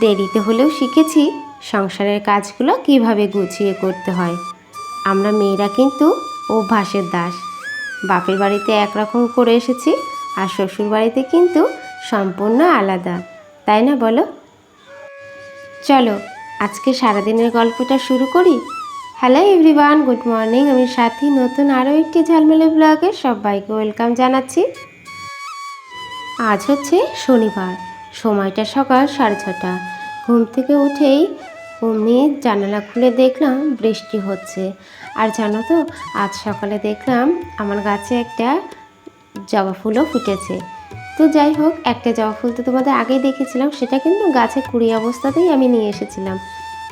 দেরিতে হলেও শিখেছি সংসারের কাজগুলো কীভাবে গুছিয়ে করতে হয়। আমরা মেয়েরা কিন্তু অভ্যাসের দাস। বাপের বাড়িতে একরকম করে এসেছি আর শ্বশুর বাড়িতে কিন্তু সম্পূর্ণ আলাদা, তাই না বলো? চলো, আজকে সারাদিনের গল্পটা শুরু করি। Hello everyone, good morning. আমি সাথী, নতুন আরও একটি ঝালমেলে ব্লগে সবাইকে ওয়েলকাম জানাচ্ছি। আজ হচ্ছে শনিবার। সময়টা সকাল সাড়ে ছটা ঘুম থেকে উঠেই অমনি জানালা খুলে দেখলাম বৃষ্টি হচ্ছে। আর জানো তো, আজ সকালে দেখলাম আমার গাছে একটা জবা ফুলও ফুটেছে। তো যাই হোক, একটা জবা ফুল তো তোমাদের আগেই দেখেছিলাম, সেটা কিন্তু গাছে কুড়ি অবস্থাতেই আমি নিয়ে এসেছিলাম।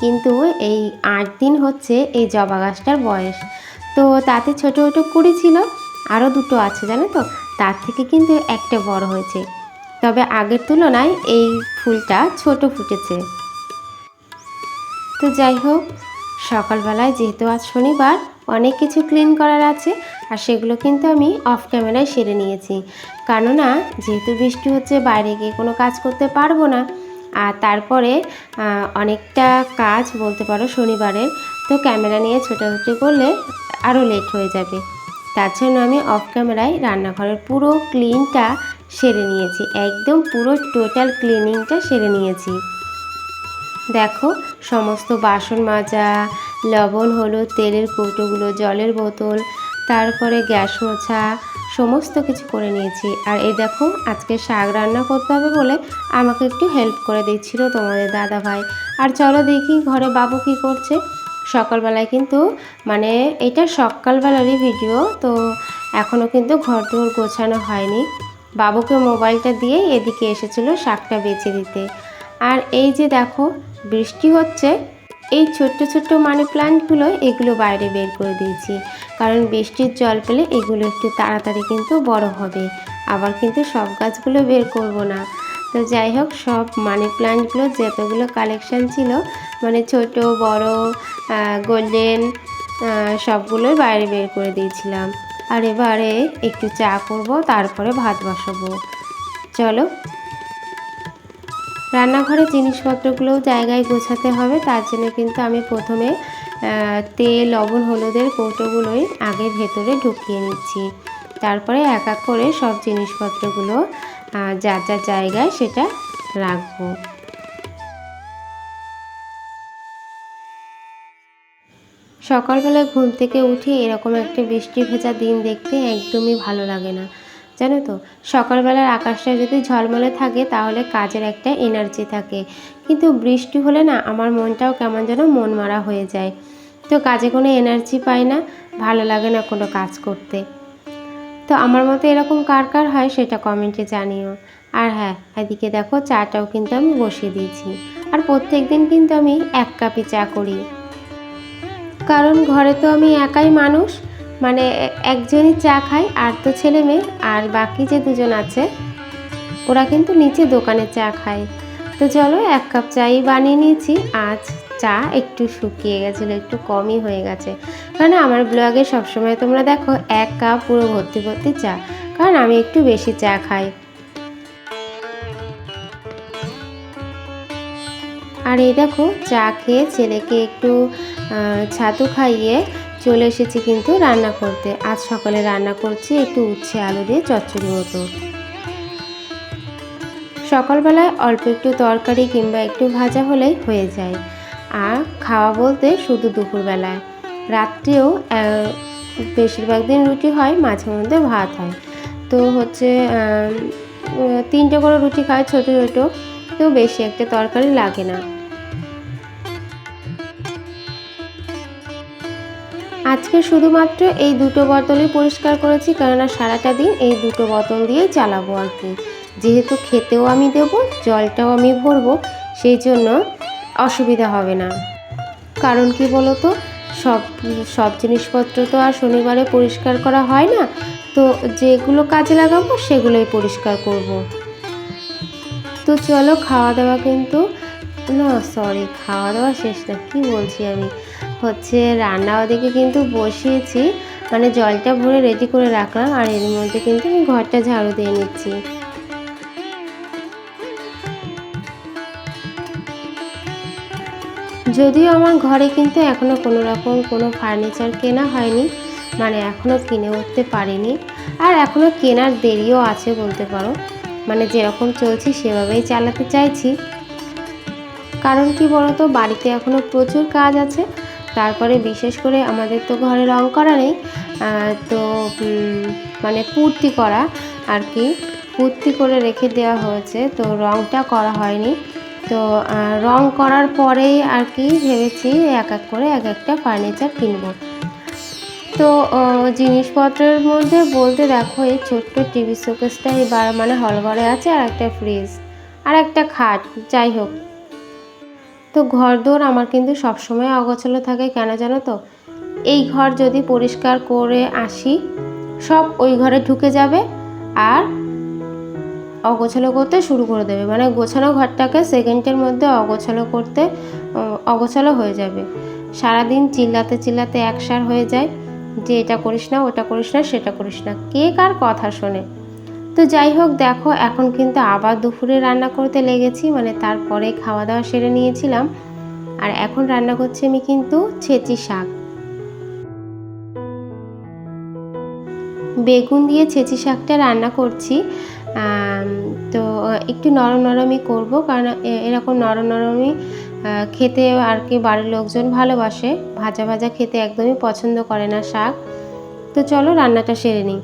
কিন্তু এই আট দিন হচ্ছে এই জবা গাছটার বয়স। তো তাতে ছোটো ছোটো কুড়ি ছিল, আরও দুটো আছে, জানো তো? তার থেকে কিন্তু একটা বড় হয়েছে। তবে আগের তুলনায় এই ফুলটা ছোট ফুটেছে। তো যাই হোক, সকালবেলায় যেহেতু আজ শনিবার, অনেক কিছু ক্লিন করার আছে আর সেগুলো কিন্তু আমি অফ ক্যামেরায় সেরে নিয়েছি। কেননা, যেহেতু বৃষ্টি হচ্ছে, বাইরে গিয়ে কোনো কাজ করতে পারব না। আর তারপরে অনেকটা কাজ বলতে পারো শনিবারের, তো ক্যামেরা নিয়ে ছোটাছুটি করলে আরও লেট হয়ে যাবে। তার জন্য আমি অফ ক্যামেরায় রান্নাঘরের পুরো ক্লিনটা সেরে নিয়েছি। একদম পুরো টোটাল ক্লিনিংটা সেরে নিয়েছি। দেখো, সমস্ত বাসন মাজা, লবণ, হলুদ, তেলের কৌটোগুলো, জলের বোতল, তারপরে গ্যাস মোছা, সমস্ত কিছু করে নিয়েছি। আর এই দেখো, আজকে শাক রান্না করতে হবে বলে আমাকে একটু হেল্প করে দিচ্ছিল তোমাদের দাদা ভাই আর চলো দেখি ঘরে বাবু কি করছে। সকালবেলায় কিন্তু মানে এটা সকালবেলারই ভিডিও তো এখনও কিন্তু ঘর দৌড় গোছানো হয়নি। বাবুকে মোবাইলটা দিয়ে এদিকে এসেছিল শাকটা বেছে দিতে। আর এই যে দেখো, বৃষ্টি হচ্ছে, এই ছোট্ট ছোট্ট মানি প্লান্টগুলো এগুলো বাইরে বের করে দিয়েছি। কারণ বৃষ্টির জল পেলে এগুলো একটু তাড়াতাড়ি কিন্তু বড় হবে। আবার কিন্তু সব গাছগুলো বের করব না। তো যাই হোক, সব মানি প্লান্টগুলো যতগুলো কালেকশান ছিল মানে ছোট, বড় গোল্ডেন সবগুলোই বাইরে বের করে দিয়েছিলাম। আর এবারে একটু চা করব, তারপরে ভাত বসাবো। চলো। রান্নাঘরের জিনিসপত্রগুলোও জায়গায় গোছাতে হবে, তার জন্য কিন্তু আমি প্রথমে তেল, লবণ, হলুদের কৌটোগুলোই আগে ভেতরে ঢুকিয়ে নিচ্ছি। তারপরে এক এক করে সব জিনিসপত্রগুলো যা যার জায়গায় সেটা রাখব। সকালবেলায় ঘুম থেকে উঠে এরকম একটা বৃষ্টি ভেজা দিন দেখতে একদমই ভালো লাগে না। জানো তো, সকালবেলার আকাশটা যদি ঝলমলে থাকে তাহলে কাজের একটা এনার্জি থাকে। কিন্তু বৃষ্টি হলে না আমার মনটাও কেমন যেন মন মারা হয়ে যায়। তো কাজে কোনো এনার্জি পাই না, ভালো লাগে না কোনো কাজ করতে। তো আমার মতো এরকম কার কার হয় সেটা কমেন্টে জানিও। আর হ্যাঁ এদিকে দেখো চাটাও কিন্তু আমি বসিয়ে দিয়েছি। আর প্রত্যেক দিন কিন্তু আমি এক কাপই চা করি। কারণ ঘরে তো আমি একাই মানুষ মানে একজনই চা খাই, আর তো ছেলে মেয়ে, আর বাকি যে দুজন আছে, ওরা কিন্তু নিচে দোকানে চা খায়। তো চলো এক কাপ চাই বানিয়ে নিয়েছি, আজ চা একটু শুকিয়ে গেছিল, একটু কমই হয়ে গেছে। কারণ আমার ব্লগে সবসময় তোমরা দেখো এক কাপ পুরো ভর্তি ভর্তি চা, কারণ আমি একটু বেশি চা খাই। আর এই দেখো, চা খেয়ে ছেলেকে একটু ছাতু খাইয়ে চলে এসেছি কিন্তু রান্না করতে। আজ সকালে রান্না করছি একটু উচ্ছে আলু দিয়ে চচ্চড়ি মতো। সকালবেলায় অল্প একটু তরকারি কিংবা একটু ভাজা হলেই হয়ে যায়। আর খাওয়া বলতে শুধু দুপুরবেলায়। রাত্রেও বেশিরভাগ দিন রুটি হয়, মাঝে মধ্যে ভাত হয়। তো হচ্ছে তিনটে করে রুটি খায় ছোটো ছোটো, তো বেশি একটা তরকারি লাগে না। আজকে শুধুমাত্র এই দুটো বোতলই পরিষ্কার করেছি, কেননা সারাটা দিন এই দুটো বোতল দিয়েই চালাবো আর কি। যেহেতু খেতেও আমি দেব, জলটাও আমি ভরবো, সেই জন্য অসুবিধা হবে না। কারণ কি বলো তো সব সব জিনিসপত্র তো আর শনিবারে পরিষ্কার করা হয় না। তো যেগুলো কাজে লাগাবো সেগুলোই পরিষ্কার করব। তো চলো খাওয়া দাওয়া কিন্তু, না সরি খাওয়া দাওয়া শেষ না, কি বলছি আমি? হচ্ছে রান্না ওদিকে কিন্তু বসিয়েছি মানে জলটা ভরে রেডি করে রাখলাম, আর এর মধ্যে কিন্তু আমি ঘরটা ঝাড়ু দিয়ে নিচ্ছি। যদিও আমার ঘরে কিন্তু এখনও কোনো রকম কোনো ফার্নিচার কেনা হয়নি মানে এখনও কিনে উঠতে পারিনি। আর এখনও কেনার দেরিও আছে বলতে পারো মানে যেরকম চলছি সেভাবেই চালাতে চাইছি। কারণ কি বলতো, বাড়িতে এখনও প্রচুর কাজ আছে, তারপরে বিশেষ করে আমাদের তো ঘরে রং করা নেই তো মানে পূর্তি করা আর কি, পূর্তি করে রেখে দেওয়া হয়েছে, তো রংটা করা হয়নি। তো রং করার পরেই আর কি ভেবেছি এক এক করে এক একটা ফার্নিচার কিনবো। তো জিনিসপত্রের মধ্যে বলতে দেখো এই ছোট্ট টিভি শোকেসটা এবার মানে হলঘরে আছে আর একটা ফ্রিজ আর একটা খাট, যাই হোক। তো ঘর আমার কিন্তু সবসময় অগোছালো থাকে, কেন জানো তো? এই ঘর যদি পরিষ্কার করে আসি, সব ওই ঘরে ঢুকে যাবে আর অগোছালো করতে শুরু করে দেবে। মানে গোছানো ঘরটাকে সেকেন্ডের মধ্যে অগোছালো করতে অগোছালো হয়ে যাবে। সারাদিন চিল্লাতে চিল্লাতে একসার হয়ে যায়। যে এটা করিস না, ওটা করিস না, সেটা করিস না। কে কার কথা শোনে? তো যাই হোক, দেখো, এখন কিন্তু আবার দুপুরে রান্না করতে লেগেছি। মানে তারপরে খাওয়া দাওয়া সেরে নিয়েছিলাম। আর এখন রান্না করছি আমি কিন্তু ছেঁচি শাক। বেগুন দিয়ে ছেঁচি শাকটা রান্না করছি। তো একটু নরম নরমই করব কারণ এরকম নরম নরমই খেতে আর কি বাড়ির লোকজন ভালোবাসে। ভাজা ভাজা খেতে একদমই পছন্দ করে না শাক। তো চলো রান্নাটা সেরে নিই।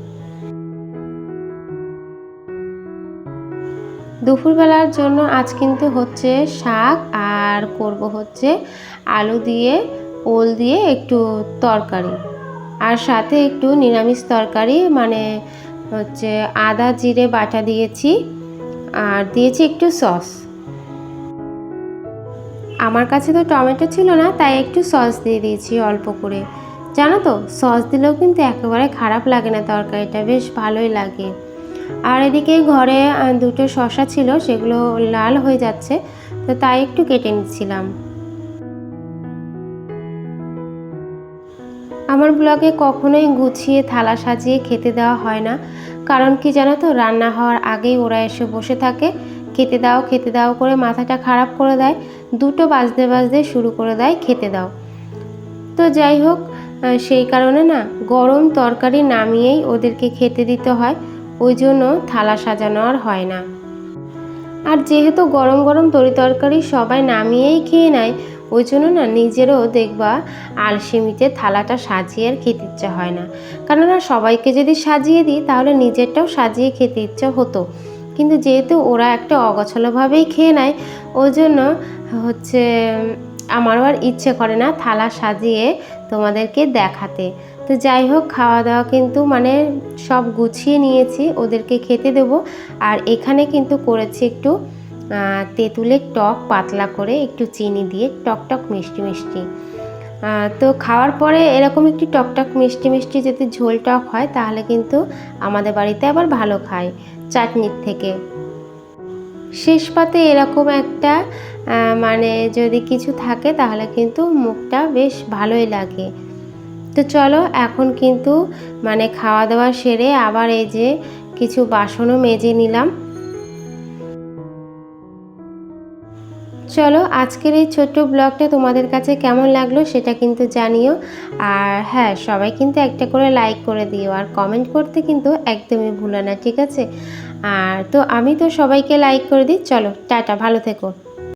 দুপুরবেলার জন্য আজ কিন্তু হচ্ছে শাক আর করব হচ্ছে আলু দিয়ে, ওল দিয়ে একটু তরকারি। আর সাথে একটু নিরামিষ তরকারি মানে হচ্ছে আদা জিরে বাটা দিয়েছি আর দিয়েছি একটু সস। আমার কাছে তো টমেটো ছিল না, তাই একটু সস দিয়ে দিয়েছি অল্প করে। জানো তো, সস দিলেও কিন্তু একেবারে খারাপ লাগে না তরকারিটা, বেশ ভালোই লাগে। আর এদিকে ঘরে দুটো শশা ছিল, সেগুলো লাল হয়ে যাচ্ছে, তো তাই একটু কেটে নিচ্ছিলাম। আমার ব্লগে কখনোই গুছিয়ে থালা সাজিয়ে খেতে দেওয়া হয় না। কারণ কি জানো তো, রান্না হওয়ার আগেই ওরা এসে বসে থাকে। খেতে দাও খেতে দাও করে মাথাটা খারাপ করে দেয়। দুটো বাজতে বাজতে শুরু করে দেয় খেতে দাও। তো যাই হোক সেই কারণে না গরম তরকারি নামিয়েই ওদেরকে খেতে দিতে হয়। ওই জন্য থালা সাজানো আর হয় না। আর যেহেতু গরম গরম তরি তরকারি সবাই নামিয়েই খেয়ে নেয় ওই জন্য না নিজেরও দেখবা আলসেমিতে থালাটা সাজিয়ে আর খেতে ইচ্ছা হয় না। কেননা সবাইকে যদি সাজিয়ে দিই, তাহলে নিজেরটাও সাজিয়ে খেতে ইচ্ছা হতো। কিন্তু যেহেতু ওরা একটা অগোছালোভাবেই খেয়ে নেয়, ওই জন্য হচ্ছে আমারও আর ইচ্ছে করে না থালা সাজিয়ে তোমাদেরকে দেখাতে। তো যাই হোক খাওয়া দাওয়া কিন্তু মানে সব গুছিয়ে নিয়েছি, ওদেরকে খেতে দেবো। আর এখানে কিন্তু করেছি একটু তেঁতুলের টক পাতলা করে একটু চিনি দিয়ে টক টক মিষ্টি মিষ্টি। তো খাওয়ার পরে এরকম একটু টকটক মিষ্টি মিষ্টি যদি ঝোল টক হয়, তাহলে কিন্তু আমাদের বাড়িতে আবার ভালো খায় চাটনির থেকে। শেষ পাতে এরকম একটা মানে যদি কিছু থাকে, তাহলে কিন্তু মুখটা বেশ ভালোই লাগে। তো চলো, এখন কিন্তু মানে খাওয়া দাওয়া সেরে আবার এই যে কিছু বাসনও মেজে নিলাম। চলো আজকের এই ছোট্ট ব্লগটা তোমাদের কাছে কেমন লাগল সেটা কিন্তু জানিও। আর হ্যাঁ সবাই কিন্তু একটা করে লাইক করে দিও আর কমেন্ট করতে কিন্তু একদমই ভুলো না, ঠিক আছে? আর তো আমি তো সবাইকে লাইক করে দিই। চলো, টাটা, ভালো থেকো।